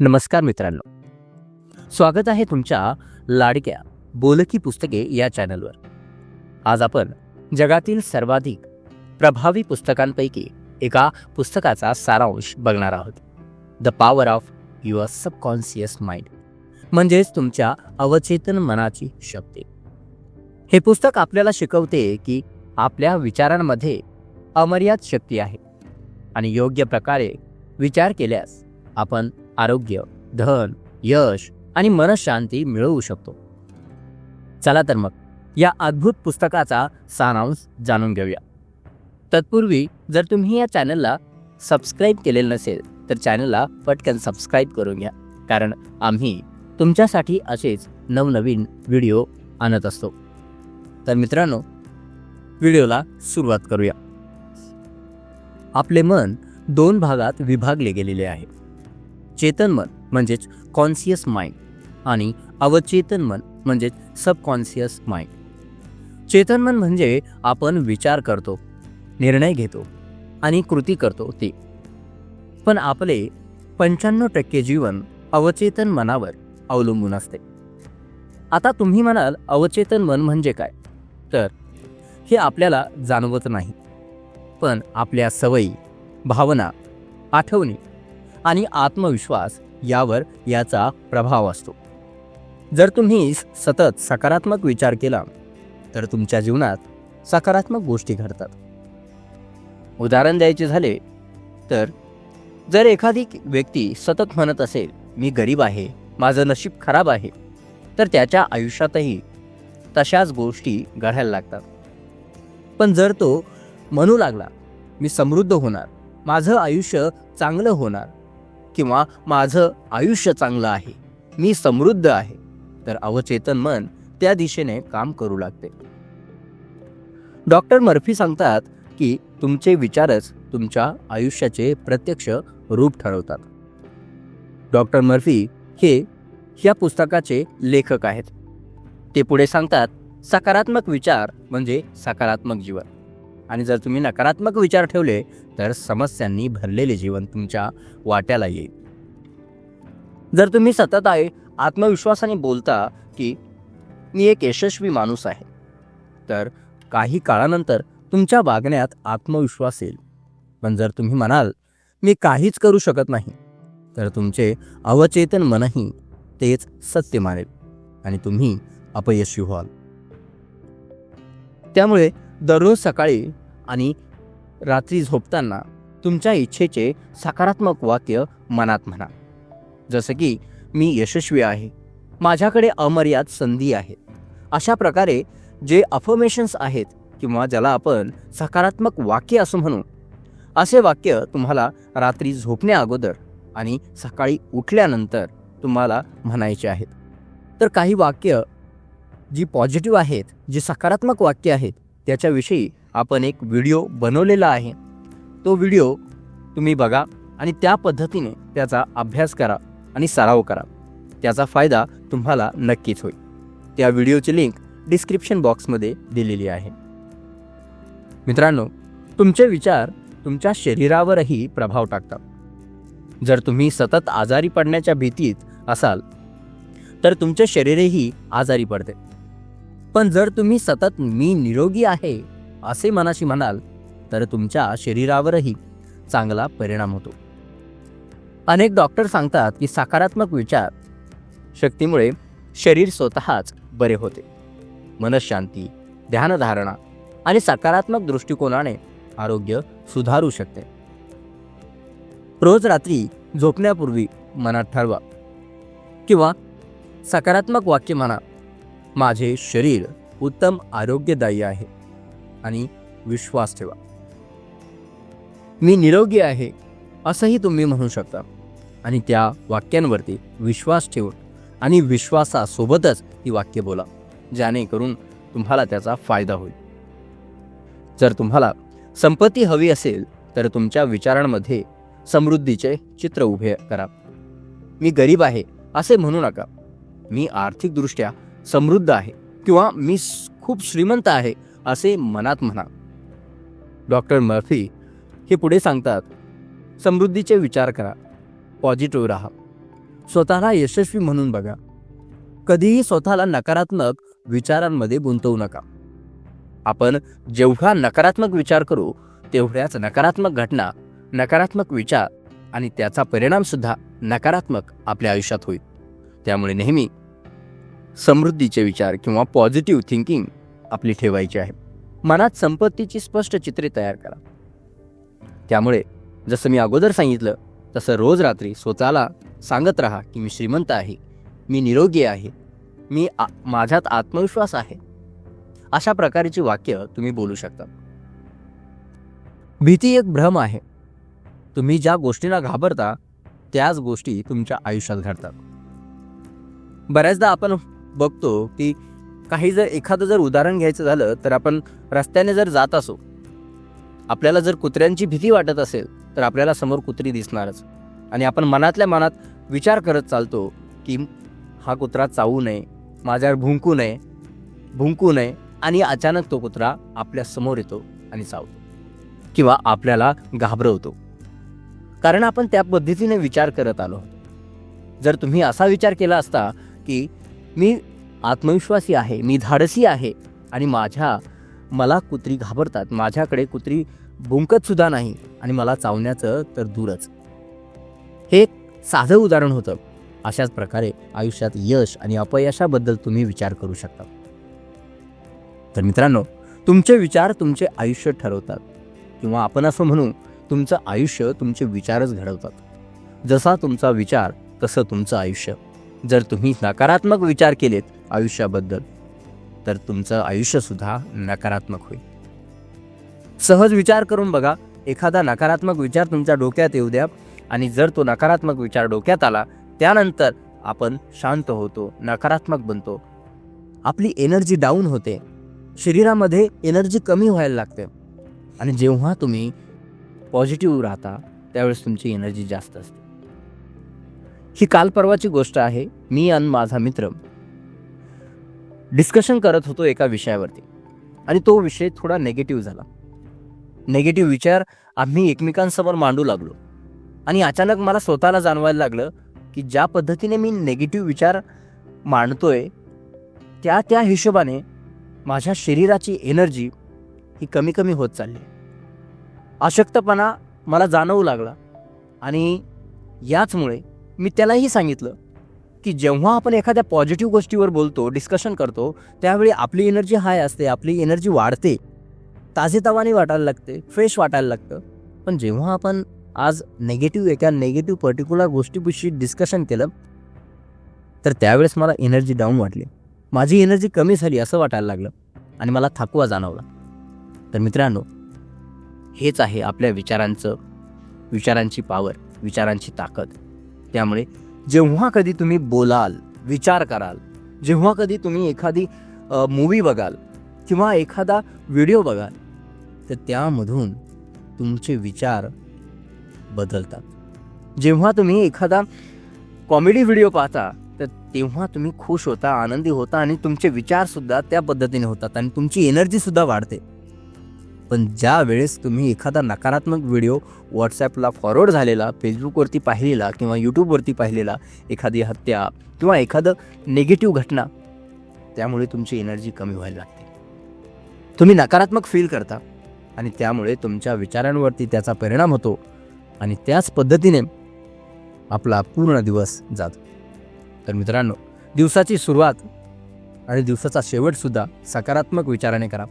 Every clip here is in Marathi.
नमस्कार मित्रांनो. स्वागत आहे तुमच्या लाडक्या बोलकी पुस्तके या चॅनलवर. आज आपण जगातील सर्वाधिक प्रभावी पुस्तकांपैकी एका पुस्तकाचा सारांश बघणार आहोत. The power of your subconscious mind म्हणजेच तुमच्या अवचेतन मनाची शक्ती. हे पुस्तक आपल्याला शिकवते की आपल्या विचारांमध्ये अमर्याद शक्ती आहे. आणि योग्य प्रकारे विचार केल्यास आपण आरोग्य धन यश आणि मनशांती मिळवू शकतो. चला तर मग या अद्भुत पुस्तकाचा सारांश जाणून घेऊया. तत्पूर्वी जर तुम्ही या चॅनलला सबस्क्राईब केलेलं नसेल तर चॅनलला पटकन सबस्क्राईब करून घ्या. कारण आम्ही तुमच्यासाठी असेच नवनवीन व्हिडिओ आणत असतो. तर मित्रांनो व्हिडिओला सुरुवात करूया. आपले मन दोन भागात विभागले गेलेले आहे. चेतन मन म्हणजेच कॉन्सियस माइंड आणि अवचेतन मन म्हणजेच सबकॉन्सियस माइंड चेतन मन म्हणजे आपण विचार करतो निर्णय घेतो आणि कृती करतो ते. पण आपले पंच्याण्णव टक्के जीवन अवचेतन मनावर अवलंबून असते. आता तुम्ही म्हणाल अवचेतन मन म्हणजे काय? तर हे आपल्याला जाणवत नाही. पण आपल्या सवयी भावना आठवणी आणि आत्मविश्वास यावर याचा प्रभाव असतो. जर तुम्ही सतत सकारात्मक विचार केला तर तुमच्या जीवनात सकारात्मक गोष्टी घडतात. उदाहरण द्यायचे झाले तर जर एखादी व्यक्ती सतत म्हणत असेल मी गरीब आहे माझं नशीब खराब आहे तर त्याच्या आयुष्यातही तशाच गोष्टी घडायला लागतात. पण जर तो म्हणू लागला मी समृद्ध होणार माझं आयुष्य चांगलं होणार किंवा माझं आयुष्य चांगलं आहे मी समृद्ध आहे तर अवचेतन मन त्या दिशेने काम करू लागते. डॉक्टर मर्फी सांगतात की तुमचे विचारच तुमच्या आयुष्याचे प्रत्यक्ष रूप ठरवतात. डॉक्टर मर्फी हे या पुस्तकाचे लेखक आहेत. ते पुढे सांगतात सकारात्मक विचार म्हणजे सकारात्मक जीवन. आणि जर तुम्ही नकारात्मक विचार ठेवले तर समस्यांनी भरलेले जीवन तुमच्या वाट्याला येईल. जर तुम्ही सतत आहे आत्मविश्वासाने बोलता की मी एक यशस्वी माणूस आहे तर काही काळानंतर तुमच्या वागण्यात आत्मविश्वास येईल. पण जर तुम्ही म्हणाल मी काहीच करू शकत नाही तर तुमचे अवचेतन मनही तेच सत्य मानेल आणि तुम्ही अपयशी व्हाल. त्यामुळे दररोज सकाळी आणि रात्री झोपताना तुमच्या इच्छेचे सकारात्मक वाक्य मनात म्हणा. जसं की मी यशस्वी आहे. माझ्याकडे अमर्याद संधी आहेत. अशा प्रकारे जे अफर्मेशन्स आहेत किंवा ज्याला आपण सकारात्मक वाक्य असं म्हणू असे वाक्य तुम्हाला रात्री झोपण्या अगोदर आणि सकाळी उठल्यानंतर तुम्हाला म्हणायचे आहेत. तर काही वाक्य जी पॉझिटिव्ह आहेत जी सकारात्मक वाक्य आहेत त्याच्याविषयी आपण एक व्हिडिओ बनवलेला आहे. तो व्हिडिओ तुम्ही बघा आणि त्या पद्धतीने त्याचा अभ्यास करा आणि सराव करा. त्याचा फायदा तुम्हाला नक्कीच होईल. त्या व्हिडिओची लिंक डिस्क्रिप्शन बॉक्समध्ये दिलेली आहे. मित्रांनो तुमचे विचार तुमच्या शरीरावरही प्रभाव टाकतात. जर तुम्ही सतत आजारी पडण्याच्या भीतीत असाल तर तुमचे शरीरही आजारी पडते. पण जर तुम्ही सतत मी निरोगी आहे असे मनाशी म्हणाल तर तुमच्या शरीरावरही चांगला परिणाम होतो. अनेक डॉक्टर सांगतात की सकारात्मक विचार शक्तीमुळे शरीर स्वतःच बरे होते. मनशांती ध्यानधारणा आणि सकारात्मक दृष्टिकोनाने आरोग्य सुधारू शकते. रोज रात्री झोपण्यापूर्वी मनात ठरवा किंवा सकारात्मक वाक्य म्हणा माझे शरीर उत्तम आरोग्यदायी आहे. आणि विश्वास ठेवा. मी निरोगी आहे असंही तुम्ही म्हणू शकता. आणि त्या वाक्यांवरती विश्वास ठेवून आणि विश्वासासोबतच ती वाक्य बोला जेणेकरून तुम्हाला त्याचा फायदा होईल. जर तुम्हाला संपत्ती हवी असेल तर तुमच्या विचारांमध्ये समृद्धीचे चित्र उभे करा. मी गरीब आहे असे म्हणू नका. मी आर्थिकदृष्ट्या समृद्ध आहे किंवा मी खूप श्रीमंत आहे असे मनात म्हणा. डॉक्टर मर्फी हे पुढे सांगतात समृद्धीचे विचार करा पॉझिटिव्ह राहा. स्वतःला यशस्वी म्हणून बघा. कधीही स्वतःला नकारात्मक विचारांमध्ये गुंतवू नका. आपण जेवढा नकारात्मक विचार करू तेवढ्याच नकारात्मक घटना नकारात्मक विचार आणि त्याचा परिणामसुद्धा नकारात्मक आपल्या आयुष्यात होईल. त्यामुळे नेहमी समृद्धीचे विचार किंवा पॉझिटिव्ह थिंकिंग आपली ठेवायची आहे. मनात संपत्तीची स्पष्ट चित्रे तयार करा. त्यामुळे जसं मी अगोदर सांगितलं तसं रोज रात्री स्वतःला सांगत राहा की मी श्रीमंत आहे मी निरोगी आहे मी आ माझ्यात आत्मविश्वास आहे. अशा प्रकारची वाक्य तुम्ही बोलू शकता. भीती एक भ्रम आहे. तुम्ही ज्या गोष्टींना घाबरता त्याच गोष्टी तुमच्या आयुष्यात घडतात. बऱ्याचदा आपण बघतो की काही जर एखादं जर उदाहरण घ्यायचं झालं तर आपण रस्त्याने जर जात असो आपल्याला जर कुत्र्यांची भीती वाटत असेल तर आपल्याला समोर कुत्री दिसणारच. आणि आपण मनातल्या मनात विचार करत चालतो की हा कुत्रा चावू नये माझ्यावर भुंकू नये भुंकू नये आणि अचानक तो कुत्रा आपल्यासमोर येतो आणि चावतो. किंवा आपल्याला घाबरवतो. कारण आपण त्या पद्धतीने विचार करत आलो. जर तुम्ही असा विचार केला असता की मी आत्मविश्वासी आहे मी धाडसी आहे. आणि माझ्या मला कुत्री घाबरतात. माझ्याकडे कुत्री भुंकतसुद्धा नाही आणि मला चावण्याचं तर दूरच. हे एक साधं उदाहरण होतं. अशाच प्रकारे आयुष्यात यश आणि अपयशाबद्दल तुम्ही विचार करू शकता. तर मित्रांनो तुमचे विचार तुमचे आयुष्य ठरवतात. किंवा आपण असं म्हणू तुमचं आयुष्य तुमचे विचारच घडवतात. जसा तुमचा विचार तसं तुमचं आयुष्य. जर तुम्ही नकारात्मक विचार केलेत आयुष्याबद्दल तर तुमचं आयुष्यसुद्धा नकारात्मक होईल. सहज विचार करून बघा एखादा नकारात्मक विचार तुमच्या डोक्यात येऊ द्या आणि जर तो नकारात्मक विचार डोक्यात आला त्यानंतर आपण शांत होतो नकारात्मक बनतो. आपली एनर्जी डाऊन होते. शरीरामध्ये एनर्जी कमी व्हायला लागते. आणि जेव्हा तुम्ही पॉझिटिव्ह राहता त्यावेळेस तुमची एनर्जी जास्त असते. ही काल परवाची गोष्ट आहे मी आणि माझा मित्र. डिस्कशन करत होतो एका विषयावरती. आणि तो विषय थोडा नेगेटिव्ह झाला. नेगेटिव्ह विचार आम्ही एकमेकांसमोर मांडू लागलो. आणि अचानक मला स्वतःला जाणवायला लागलं की ज्या पद्धतीने मी नेगेटिव्ह विचार मांडतोय त्या त्या हिशोबाने माझ्या शरीराची एनर्जी ही कमी कमी होत चालली. अशक्तपणा मला जाणवू लागला. आणि याचमुळे मी त्यालाही सांगितलं की जेव्हा आपण एखाद्या पॉझिटिव्ह गोष्टीवर बोलतो डिस्कशन करतो त्यावेळी आपली एनर्जी हाय असते आपली एनर्जी वाढते. ताजेतवाने वाटायला लागते फ्रेश वाटायला लागतं. पण जेव्हा आपण आज नेगेटिव्ह एका नेगेटिव्ह पर्टिक्युलर गोष्टीविषयी डिस्कशन केलं तर त्यावेळेस मला एनर्जी डाऊन वाटली. माझी एनर्जी कमी झाली असं वाटायला लागलं आणि मला थकवा जाणवला. तर मित्रांनो हेच आहे आपल्या विचारांचं विचारांची पावर विचारांची ताकद. त्यामुळे जेव्हा कधी तुम्ही बोलाल विचार कराल जेव्हा कधी तुम्ही एखादी मूवी बघाल किंवा एखादा व्हिडिओ बघाल तर त्यामधून तुमचे विचार बदलतात. जेव्हा तुम्ही एखादा कॉमेडी व्हिडिओ पाहता तर तेव्हा तुम्ही खुश होता आनंदी होता आणि तुमचे विचारसुद्धा त्या पद्धतीने होतात आणि तुमची एनर्जीसुद्धा वाढते. पण ज्या वेळेस तुम्ही एखादा नकारात्मक व्हिडिओ व्हॉट्सॲपला फॉरवर्ड झालेला फेसबुकवरती पाहिलेला किंवा यूट्यूबवरती पाहिलेला एखादी हत्या किंवा एखादं नेगेटिव्ह घटना त्यामुळे तुमची एनर्जी कमी व्हायला लागते. तुम्ही नकारात्मक फील करता आणि त्यामुळे तुमच्या विचारांवरती त्याचा परिणाम होतो आणि त्याच पद्धतीने आपला पूर्ण दिवस जातो. तर मित्रांनो दिवसाची सुरुवात आणि दिवसाचा शेवटसुद्धा सकारात्मक विचाराने करा.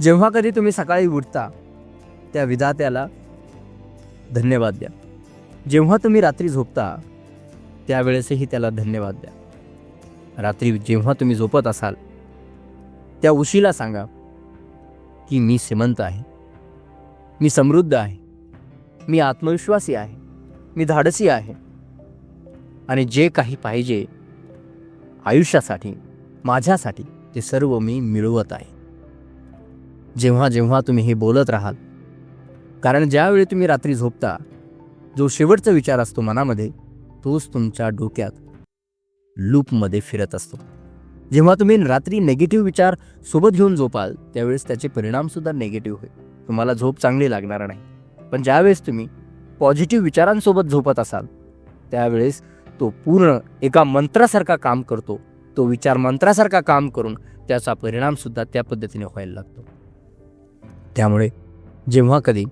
जेव्हा कधी तुम्ही सकाळी उठता त्या विधात्याला धन्यवाद द्या. जेव्हा तुम्ही रात्री झोपता त्यावेळेसही त्याला धन्यवाद द्या. रात्री जेव्हा तुम्ही झोपत असाल त्या उशीला सांगा की मी श्रीमंत आहे. मी समृद्ध आहे. मी आत्मविश्वासी आहे. मी धाडसी आहे. आणि जे काही पाहिजे आयुष्यासाठी माझ्यासाठी ते सर्व मी मिळवत आहे. जेव्हा जेव्हा तुम्ही हे बोलत राहाल. कारण ज्यावेळी तुम्ही रात्री झोपता जो शेवटचा विचार असतो मनामध्ये तोच तुमच्या डोक्यात लूपमध्ये फिरत असतो. जेव्हा तुम्ही रात्री नेगेटिव्ह विचार सोबत घेऊन झोपाल त्यावेळेस त्याचे परिणामसुद्धा नेगेटिव्ह होईल तुम्हाला झोप चांगली लागणार नाही. पण ज्यावेळेस तुम्ही पॉझिटिव्ह विचारांसोबत झोपत असाल त्यावेळेस तो पूर्ण एका मंत्रासारखा काम करतो. तो विचार मंत्रासारखा काम करून त्याचा परिणामसुद्धा त्या पद्धतीने व्हायला लागतो. त्यामुळे जेव्हा कधी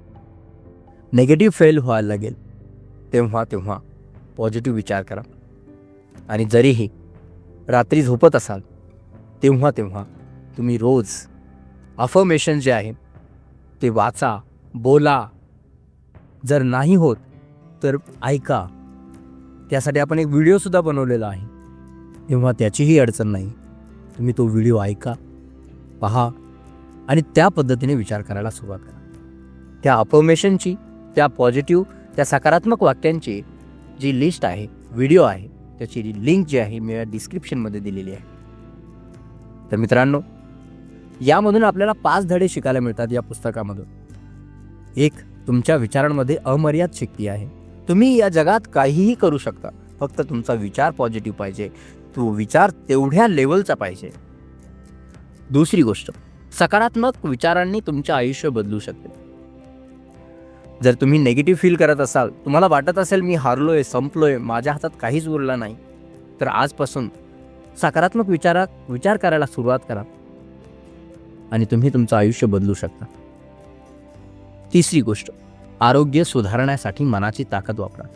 नेगेटिव्ह फेल व्हायला लागेल तेव्हा तेव्हा पॉझिटिव्ह विचार करा. आणि जरीही रात्री झोपत असाल तेव्हा तेव्हा तुम्ही रोज अफर्मेशन जे आहे ते वाचा बोला. जर नाही होत तर ऐका. त्यासाठी आपण एक व्हिडिओसुद्धा बनवलेला आहे. तेव्हा त्याचीही अडचण नाही. तुम्ही तो व्हिडिओ ऐका पहा. आणि त्या पद्धतीने विचार करायला सुरुवात करा. त्या अफर्मेशनची त्या पॉझिटिव्ह त्या सकारात्मक वाक्यांची जी लिस्ट आहे व्हिडिओ आहे त्याची लिंक जी आहे मी डिस्क्रिप्शनमध्ये दिलेली आहे. तर मित्रांनो यामधून आपल्याला पाच धडे शिकायला मिळतात या पुस्तकामधून. एक तुमच्या विचारांमध्ये अमर्याद शक्ती आहे. तुम्ही या जगात काहीही करू शकता फक्त तुमचा विचार पॉझिटिव्ह पाहिजे. तो विचार तेवढ्या लेवलचा पाहिजे. दुसरी गोष्ट सकारात्मक विचारांनी तुमचे आयुष्य बदलू शकते. जर तुम्ही नेगेटिव्ह फील करत असाल तुम्हाला वाटत असेल मी हारलोय संपलोय माझ्या हातात काहीच उरलं नाही तर आजपासून सकारात्मक विचारा विचार करायला सुरुवात करा. आणि तुम्ही तुमचं आयुष्य बदलू शकता. तिसरी गोष्ट आरोग्य सुधारण्यासाठी मनाची ताकद वापरा.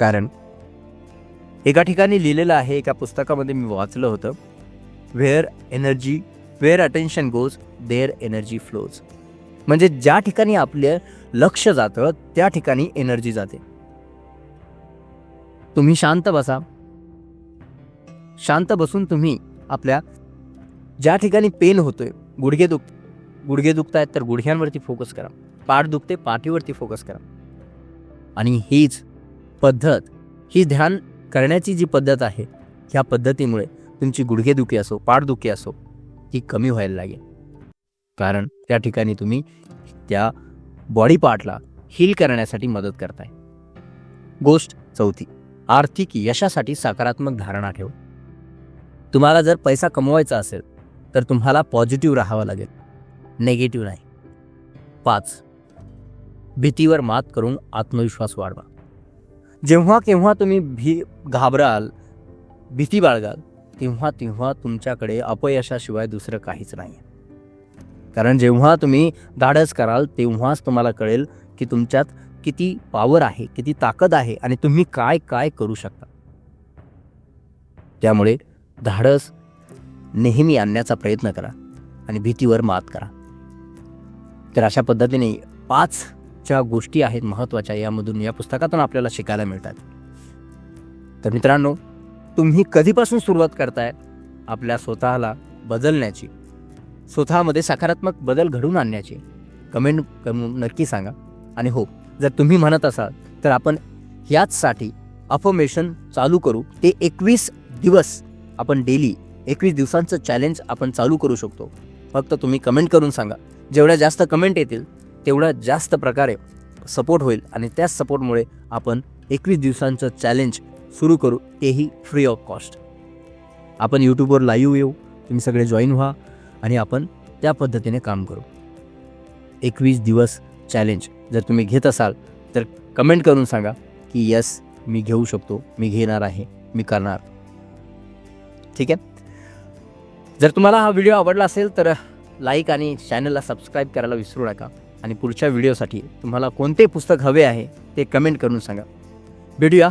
कारण एका ठिकाणी लिहिलेलं आहे एका पुस्तकामध्ये मी वाचलं होतं where energy where attention goes there energy flows म्हणजे ज्या ठिकाणी आपलं लक्ष जातं त्या ठिकाणी एनर्जी जाते. तुम्ही शांत बसा. शांत बसून तुम्ही आपल्या ज्या ठिकाणी पेन होतोय गुडघे दुख गुडघे दुखत आहेत तर गुडघ्यांवरती फोकस करा. पाठ दुखते पाठीवरती फोकस करा. आणि हीच पद्धत ही ध्यान करण्याची जी पद्धत आहे ह्या पद्धतीमुळे तुमची गुडघेदुखी असो पाठदुखी असो ती कमी व्हायला लागेल. कारण त्या ठिकाणी तुम्ही त्या बॉडी पार्टला हील करण्यासाठी मदत करताय. गोष्ट चौथी आर्थिक यशासाठी सकारात्मक धारणा ठेव. तुम्हाला जर पैसा कमवायचा असेल तर तुम्हाला पॉझिटिव्ह राहावं लागेल. नेगेटिव्ह नाही. पाच भीतीवर मात करून आत्मविश्वास वाढवा. जेव्हा केव्हा तुम्ही भी घाबराल भीती बाळगाल तेव्हा तेव्हा तुमच्याकडे अपयशाशिवाय दुसरं काहीच नाही कारण जेव्हा तुम्ही धाडस कराल तेव्हाच तुम्हाला कळेल की तुमच्यात किती पॉवर आहे किती ताकद आहे आणि तुम्ही काय काय करू शकता. त्यामुळे धाडस नेहमी आणण्याचा प्रयत्न करा आणि भीतीवर मात करा. तर अशा पद्धतीने पाच ज्या गोष्टी आहेत महत्त्वाच्या यामधून या पुस्तकातून आपल्याला शिकायला मिळतात. तर मित्रांनो तुम्ही कधीपासून सुरुवात करताय? आपल्या स्वतःला बदलण्याची. स्वतःमध्ये सकारात्मक बदल घडवून आणण्याची. कमेंट करून नक्की सांगा. आणि हो जर तुम्ही म्हणत असाल तर आपण ह्याचसाठी अफर्मेशन चालू करू. ते एकवीस दिवस आपण डेली एकवीस दिवसांचं चॅलेंज आपण चालू करू शकतो. फक्त तुम्ही कमेंट करून सांगा. जेवढ्या जास्त कमेंट येतील तेवढ्या जास्त प्रकारे सपोर्ट होईल. आणि त्याच सपोर्टमुळे आपण एकवीस दिवसांचं चॅलेंज सुरू करू. तेही फ्री ऑफ कॉस्ट आपण यूट्यूबवर लाईव्ह येऊ. तुम्ही सगळे जॉईन व्हा आणि आपण त्या पद्धतीने काम करू. एकवीस दिवस चॅलेंज जर तुम्ही घेत असाल तर कमेंट करून सांगा की यस मी घेऊ शकतो. मी घेणार आहे. मी करणार. ठीक आहे? जर तुम्हाला हा व्हिडिओ आवडला असेल तर लाईक आणि चॅनलला सबस्क्राईब करायला विसरू नका. आणि पुढच्या व्हिडिओसाठी तुम्हाला कोणते पुस्तक हवे आहे ते कमेंट करून सांगा. भेटूया.